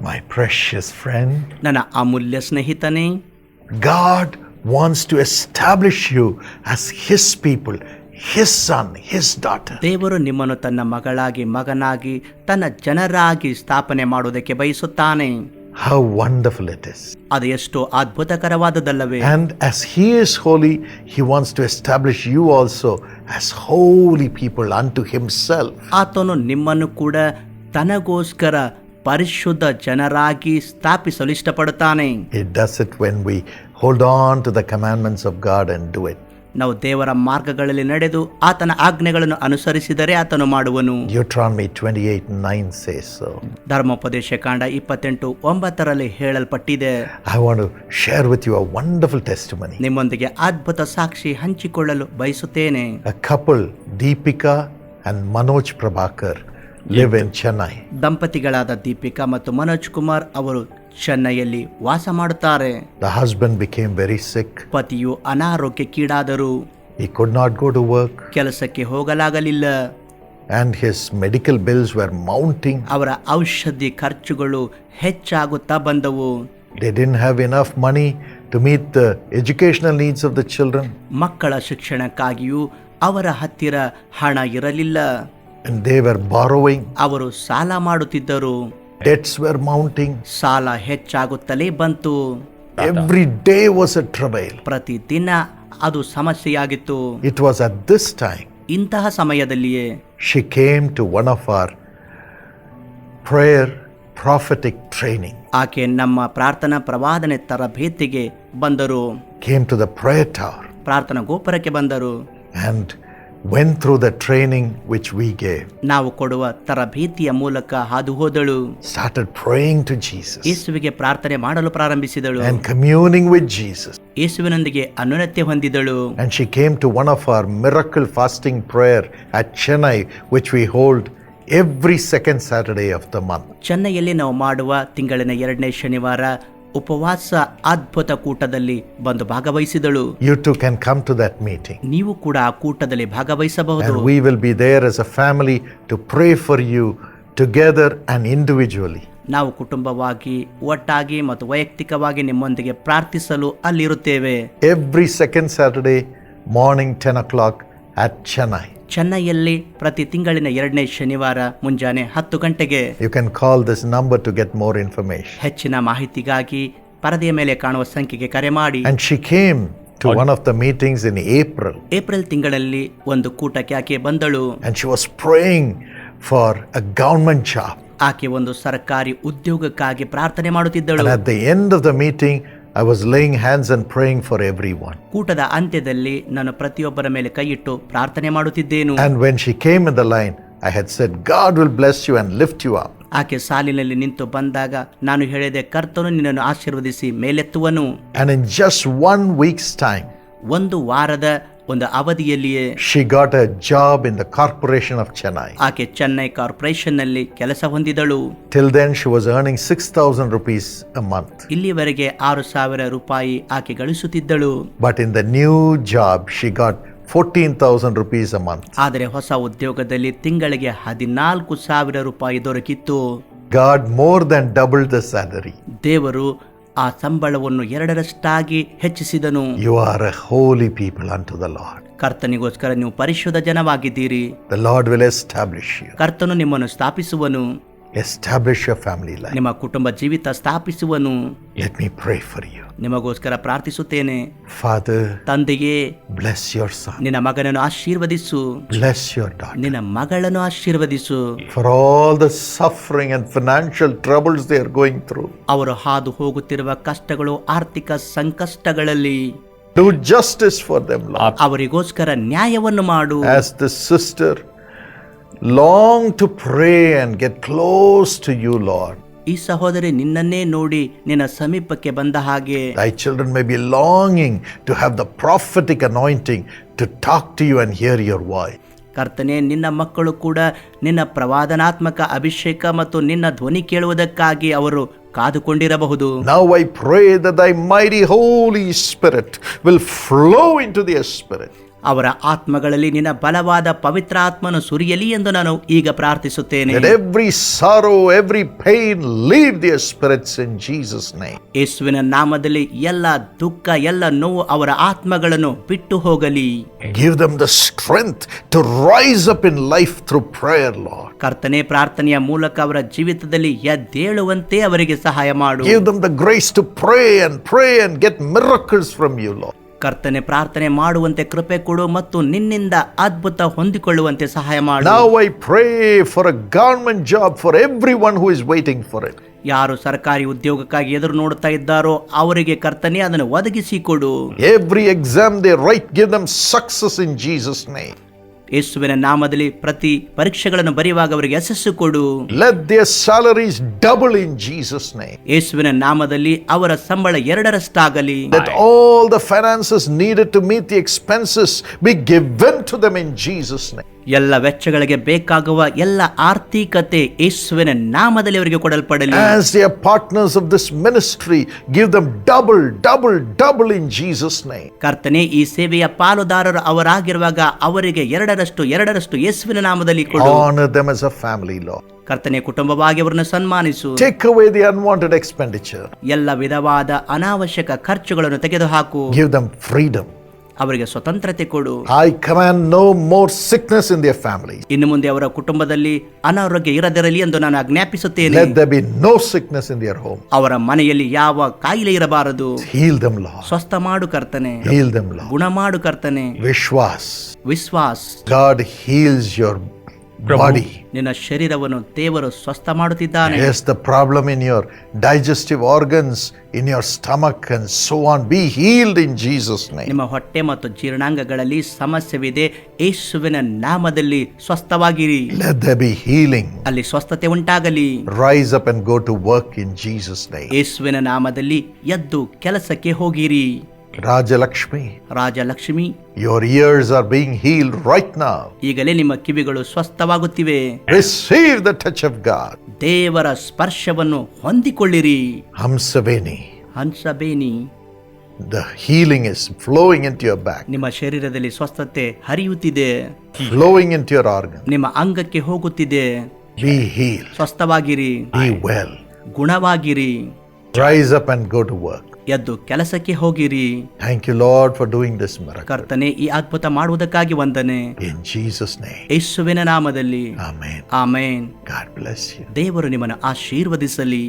My precious friend, ನನ್ನ ಅಮೂಲ್ಯ ಸ್ನೇಹಿತನೇ God wants to establish you as His people, His son, His daughter. ದೇವರು ನಿಮ್ಮನ್ನು ತನ್ನ ಮಗಳಾಗಿ ಮಗನಾಗಿ ತನ್ನ ಜನರಾಗಿ ಸ್ಥಾಪನೆ ಮಾಡುವುದಕ್ಕೆ ಬಯಸುತ್ತಾನೆ How wonderful it is. ಅದು ಎಷ್ಟು ಅದ್ಭುತಕರವಾದದಲ್ಲವೇ And as He is holy, He wants to establish you also as holy people unto Himself. ಆತನು ನಿಮ್ಮನ್ನು ಕೂಡ ತನಗೋಸ್ಕರ ಪರಿಶುದ್ಧ ಜನರಾಗಿ ಸ್ಥಾಪಿಸಲು ಇಷ್ಟಪಡುತ್ತಾನೆ It does it when we hold on to the commandments of God and do it. ನಾವು ದೇವರ ಮಾರ್ಗಗಳಲ್ಲಿ ನಡೆದು ಆತನ ಆಜ್ಞೆಗಳನ್ನು ಅನುಸರಿಸಿದರೆ ಆತನು ಮಾಡುವನು Deuteronomy 28 9 says so. ಧರ್ಮೋಪದೇಶ ಕಾಂಡ ಇಪ್ಪತ್ತೆಂಟು ಒಂಬತ್ತರಲ್ಲಿ ಹೇಳಲ್ಪಟ್ಟಿದೆ I want to share with you a wonderful testimony. ನಿಮ್ಮೊಂದಿಗೆ ಅದ್ಭುತ ಸಾಕ್ಷಿ ಹಂಚಿಕೊಳ್ಳಲು ಬಯಸುತ್ತೇನೆ A couple, Deepika and Manoj Prabhakar, live in Chennai. ದಂಪತಿಗಳಾದ Deepika ಮತ್ತು ಮನೋಜ್ ಕುಮಾರ್ ಅವರು ಚೆನ್ನೈಯಲ್ಲಿ ವಾಸ ಮಾಡುತ್ತಾರೆ The husband became very sick. ಪತಿಯು ಅನಾರೋಗ್ಯಕ್ಕೀಡಾದರು He could not go to work, ಕೆಲಸಕ್ಕೆ ಹೋಗಲಾಗಲಿಲ್ಲ and his medical bills were mounting. ಅವರ ಔಷಧಿ ಖರ್ಚುಗಳು ಹೆಚ್ಚಾಗುತ್ತಾ ಬಂದವು They didn't have enough money to meet the educational needs of the children, ಮಕ್ಕಳ ಶಿಕ್ಷಣಕ್ಕಾಗಿಯೂ ಅವರ ಹತ್ತಿರ ಹಣ ಇರಲಿಲ್ಲ and they were borrowing. ಅವರು ಸಾಲ ಮಾಡುತ್ತಿದ್ದರು Debts were mounting. ಸಾಲ ಹೆಚ್ಚಾಗುತ್ತಲೇ ಬಂತು Every day was a travail. ಪ್ರತಿದಿನ ಅದು ಸಮಸ್ಯೆಯಾಗಿತ್ತು It was at this time ಇಂತಹ ಸಮಯದಲ್ಲಿಯೇ she came to one of our prayer prophetic training, ಆಕೆ ನಮ್ಮ ಪ್ರಾರ್ಥನಾ ಪ್ರವಾದನೆ ತರಬೇತಿಗೆ ಬಂದರು came to the prayer tower, ಪ್ರಾರ್ಥನಾ ಗೋಪುರಕ್ಕೆ ಬಂದರು and went through the training which we gave. ನಾವು ಕೊಡುವ ತರಬೇತಿಯ ಮೂಲಕ ಹಾದು ಹೋದಳು Started praying to Jesus ಯೇಸುವಿಗೆ ಪ್ರಾರ್ಥನೆ ಮಾಡಲು ಪ್ರಾರಂಭಿಸಿದಳು and communing with Jesus. ಯೇಸುವಿನೊಂದಿಗೆ ಅನುನತ್ಯ ಹೊಂದಿದಳು And she came to one of our miracle fasting prayer at Chennai, which we hold every second Saturday of the month. ಚೆನ್ನೈಯಲ್ಲಿ ನಾವು ಮಾಡುವ ತಿಂಗಳಿನ ಎರಡನೇ ಶನಿವಾರ ಉಪವಾಸ ಅದ್ಭುತ ಕೂಟದಲ್ಲಿ ಬಂದು ಭಾಗವಹಿಸಿದಳು You too can come to that meeting. ನೀವು ಕೂಡ ಆ ಕೂಟದಲ್ಲಿ ಭಾಗವಹಿಸಬಹುದು And we will be there as a family to pray for you together and individually. ನಾವು ಕುಟುಂಬವಾಗಿ ಒಟ್ಟಾಗಿ ಮತ್ತು ವೈಯಕ್ತಿಕವಾಗಿ ನಿಮ್ಮೊಂದಿಗೆ ಪ್ರಾರ್ಥಿಸಲು ಅಲ್ಲಿರುತ್ತೇವೆ Every second Saturday morning, 10 o'clock at Chennai. ಚೆನ್ನೈಯಲ್ಲಿ ಪ್ರತಿ ತಿಂಗಳಿನ ಎರಡನೇ ಶನಿವಾರ ಮುಂಜಾನೆ ಹತ್ತು ಗಂಟೆಗೆ You can call this number to get more information. ಹೆಚ್ಚಿನ ಮಾಹಿತಿಗಾಗಿ ಪರದೆಯ ಮೇಲೆ ಕಾಣುವ ಸಂಖ್ಯೆಗೆ ಕರೆ ಮಾಡಿ And she came to one of the meetings in April April ತಿಂಗಳಲ್ಲಿ ಒಂದು ಕೂಟಕ್ಕೆ ಆಕೆ ಬಂದಳು and she was praying for a government job. ಆಕೆ ಒಂದು ಸರ್ಕಾರಿ ಉದ್ಯೋಗಕ್ಕಾಗಿ ಪ್ರಾರ್ಥನೆ ಮಾಡುತ್ತಿದ್ದಳು And at the end of the meeting, I was laying hands and praying for everyone. ಕೂಟದ ಅಂತ್ಯದಲ್ಲಿ ನಾನು ಪ್ರತಿಯೊಬ್ಬರ ಮೇಲೆ ಕೈಯಿಟ್ಟು ಪ್ರಾರ್ಥನೆ ಮಾಡುತ್ತಿದ್ದೇನು And when she came in the line, I had said, God will bless you and lift you up. ಆಕೆ ಸಾಲಿನಲ್ಲಿ ನಿಂತು ಬಂದಾಗ ನಾನು ಹೇಳಿದೆ ಕರ್ತನು ನಿನ್ನನ್ನು ಆಶೀರ್ವದಿಸಿ ಮೇಲೆತ್ತುವನು And in just one week's time, ಒಂದು ವಾರದ ಒಂದು ಅವಧಿಯಲ್ಲಿಯೇ she got a job in the corporation of Chennai ಆಕೆ ಚೆನ್ನೈ ಕಾರ್ಪೊರೇಷನ್ನಲ್ಲಿ ಕೆಲಸ ಹೊಂದಿದಳು. Till then she was earning six thousand rupees a month ಇಲ್ಲಿವರೆಗೆ ಆರು ಸಾವಿರ ರೂಪಾಯಿ ಆಕೆ ಗಳಿಸುತ್ತಿದ್ದಳು. But in the new job she got fourteen thousand rupees a month ಆದರೆ ಹೊಸ ಉದ್ಯೋಗದಲ್ಲಿ ತಿಂಗಳಿಗೆ ಹದಿನಾಲ್ಕು ಸಾವಿರ ರೂಪಾಯಿ ದೊರಕಿತ್ತು. God more than double the salary ದೇವರು ಆ ಸಂಬಳವನ್ನು ಎರಡರಷ್ಟಾಗಿ ಹೆಚ್ಚಿಸಿದನು. You are a holy people unto Lord Lord. ಕರ್ತನಿಗೋಸ್ಕರ ನೀವು ಪರಿಶುದ್ಧ ಜನವಾಗಿದ್ದೀರಿ. The Lord will establish you, ಕರ್ತನು ನಿಮ್ಮನ್ನು ಸ್ಥಾಪಿಸುವನು. Establish your family life. ನಿಮ್ಮ ಕುಟುಂಬ ಜೀವಿತ ಸ್ಥಾಪಿಸುವನು Let me pray for you. ನಿಮಗೋಸ್ಕರ ಪ್ರಾರ್ಥಿಸುತ್ತೇನೆ Father, ತಂದೆಯೇ bless your son, ನಿನ್ನ ಮಗನನ್ನು ಆಶೀರ್ವದಿಸು bless your daughter. ನಿನ್ನ ಮಗಳನ್ನು ಆಶೀರ್ವದಿಸು For all the suffering and financial troubles they are going through, ಅವರು ಹಾದು ಹೋಗುತ್ತಿರುವ ಕಷ್ಟಗಳು ಆರ್ಥಿಕ ಸಂಕಷ್ಟಗಳಲ್ಲಿ do justice for them, Lord. ಅವರಿಗೋಸ್ಕರ ನ್ಯಾಯವನ್ನು ಮಾಡು As the sister long to pray and get close to you, Lord. ಈ ಸಹೋದರಿ ನಿನ್ನನ್ನೇ ನೋಡಿ ನಿನ್ನ ಸಮೀಪಕ್ಕೆ ಬಂದ ಹಾಗೆ Thy children may be longing to have the prophetic anointing to talk to you and hear your voice. ಕರ್ತನೆ ನಿನ್ನ ಮಕ್ಕಳು ಕೂಡ ನಿನ್ನ ಪ್ರವಾದನಾತ್ಮಕ ಅಭಿಷೇಕ ಮತ್ತು ನಿನ್ನ ಧ್ವನಿ ಕೇಳುವುದಕ್ಕಾಗಿ ಅವರು ಕಾದುಕೊಂಡಿರಬಹುದು Now I pray that thy mighty Holy Spirit will flow into their spirit. ಅವರ ಆತ್ಮಗಳಲ್ಲಿ ನಿನ್ನ ಬಲವಾದ ಪವಿತ್ರಾತ್ಮನು ಸುರಿಯಲಿ ಎಂದು ನಾನು ಈಗ ಪ್ರಾರ್ಥಿಸುತ್ತೇನೆ every every every pain leave spirits in Jesus' name. ಯೇಸುವಿನ ನಾಮದಲ್ಲಿ ಎಲ್ಲ ದುಃಖ ಎಲ್ಲ ನೋವು ಅವರ ಆತ್ಮಗಳನ್ನು ಬಿಟ್ಟು ಹೋಗಲಿ give them the strength to rise up in life through prayer Lord ಕರ್ತನೆ ಪ್ರಾರ್ಥನೆಯ ಮೂಲಕ ಅವರ ಜೀವಿತದಲ್ಲಿ ಎದ್ದೇಳುವಂತೆ ಅವರಿಗೆ ಸಹಾಯ ಮಾಡು give them the grace to pray and pray and get miracles from you Lord. ಕರ್ತನೆ ಪ್ರಾರ್ಥನೆ ಮಾಡುವಂತೆ ಕೃಪೆ ಕೊಡು ಮತ್ತು ನಿನ್ನಿಂದ ಅದ್ಭುತ ಹೊಂದಿಕೊಳ್ಳುವಂತೆ ಸಹಾಯ ಮಾಡು. For a job for is for ಯಾರು ಸರ್ಕಾರಿ ಉದ್ಯೋಗಕ್ಕಾಗಿ ಎದುರು ನೋಡುತ್ತಾ ಇದ್ದಾರೋ ಅವರಿಗೆ ಕರ್ತನೆ ಅದನ್ನು ಒದಗಿಸಿ ಕೊಡು. Every exam they write give success in Jesus name ಯೇಸುವಿನ ನಾಮದಲ್ಲಿ ಪ್ರತಿ ಪರೀಕ್ಷೆಗಳನ್ನು ಬರೆಯುವಾಗ ಅವರಿಗೆ ಯಶಸ್ಸು ಕೊಡು Let ಇನ್ name. ಯೇಸುವಿನ ನಾಮದಲ್ಲಿ ಅವರ ಸಂಬಳ ಎರಡರಷ್ಟಾಗಲಿ all the finances needed to meet the expenses be given to them in Jesus' name. ಎಲ್ಲ ವೆಚ್ಚಗಳಿಗೆ ಬೇಕಾಗುವ ಎಲ್ಲಾ ಆರ್ಥಿಕತೆ ಯೇಸುವಿನ ನಾಮದಲ್ಲಿ ಅವರಿಗೆ ಕೊಡಲ್ಪಡಲಿ. As the partners of this ministry give them double double double in Jesus name ಕರ್ತನೆ ಈ ಸೇವೆಯ ಪಾಲುದಾರರು ಅವರಾಗಿರುವಾಗ ಅವರಿಗೆ ಎರಡರಷ್ಟು ಎರಡರಷ್ಟು ಯೇಸುವಿನ ನಾಮದಲ್ಲಿ ಕೊಡು. Honour them as a family ಲಾ ಕರ್ತನೆ ಕುಟುಂಬವಾಗಿ ಅವರನ್ನು ಸನ್ಮಾನಿಸು. Take away the unwanted expenditure ಎಲ್ಲ ವಿಧವಾದ ಅನಾವಶ್ಯಕ ಖರ್ಚುಗಳನ್ನು ತೆಗೆದುಹಾಕು. ಗಿವ್ ದಮ್ ಫ್ರೀಡಂ ಅವರಿಗೆ ಸ್ವತಂತ್ರತೆ ಕೊಡು. I command no more sickness in their family ಇನ್ನು ಮುಂದೆ ಅವರ ಕುಟುಂಬದಲ್ಲಿ ಅನಾರೋಗ್ಯ ಇರದಿರಲಿ ಎಂದು ನಾನು ಆಜ್ಞಾಪಿಸುತ್ತೇನೆ. Let there be no sickness in their home ಅವರ ಮನೆಯಲ್ಲಿ ಯಾವ ಕಾಯಿಲೆ ಇರಬಾರದು. ಹೀಲ್ ದಮ್ ಲಾ ಸ್ವಸ್ಥ ಮಾಡು ಕರ್ತನೆ. ಹೀಲ್ ದಮ್ ಲಾ ಗುಣ ಮಾಡು ಕರ್ತನೆ. ವಿಶ್ವಾಸ. ವಿಶ್ವಾಸ. ಗಾಡ್ ಹೀಲ್ಸ್ ಯುವರ್ ಬಾಡಿ ನಿನ್ನ ಶರೀರವನ್ನು ದೇವರು ಸ್ವಸ್ಥ ಮಾಡುತ್ತಿದ್ದಾನೆ. As the problem in your digestive organs in your stomach and so on be healed in Jesus name ನಿಮ್ಮ ಹೊಟ್ಟೆ ಮತ್ತು ಜೀರ್ಣಾಂಗಗಳಲ್ಲಿ ಸಮಸ್ಯೆವಿದೆ. ಯೇಸುವಿನ ನಾಮದಲ್ಲಿ ಸ್ವಸ್ಥವಾಗಿರಿ. ಲೆಟ್ ದ ಬಿ ಹೀಲಿಂಗ್ ಅಲ್ಲಿ ಸ್ವಸ್ಥತೆ ಉಂಟಾಗಲಿ. Rise up and go to work in Jesus name ಯೇಸುವಿನ ನಾಮದಲ್ಲಿ ಎದ್ದು ಕೆಲಸಕ್ಕೆ ಹೋಗಿರಿ. Rajalakshmi, Rajalakshmi your ears are being healed right now. ಈಗಲೇ ನಿಮ್ಮ ಕಿವಿಗಳು ಸ್ವಸ್ಥವಾಗುತ್ತಿವೆ Receive the touch of God. ದೇವರ ಸ್ಪರ್ಶವನ್ನು ಹೊಂದಿಕೊಳ್ಳಿರಿ Hamsaveni Hamsaveni the healing is flowing into your back, ನಿಮ್ಮ ಶರೀರದಲ್ಲಿ ಸ್ವಸ್ಥತೆ ಹರಿಯುತ್ತಿದೆ flowing into your organ. ನಿಮ್ಮ ಅಂಗಕ್ಕೆ ಹೋಗುತ್ತಿದೆ Be healed. ಸ್ವಸ್ಥವಾಗಿರಿ Be well. ಗುಣವಾಗಿರಿ Rise up and go to work. ಎದ್ದು ಕೆಲಸಕ್ಕೆ ಹೋಗಿರಿ Thank you, Lord, for doing this miracle. ಕರ್ತನೆ ಈ ಅದ್ಭುತ ಮಾಡುವುದಕ್ಕಾಗಿ ವಂದನೆ In Jesus' name. ಯೇಸುವಿನ ನಾಮದಲ್ಲಿ Amen. Amen God bless you. ದೇವರು ನಿಮ್ಮನ್ನು ಆಶೀರ್ವದಿಸಲಿ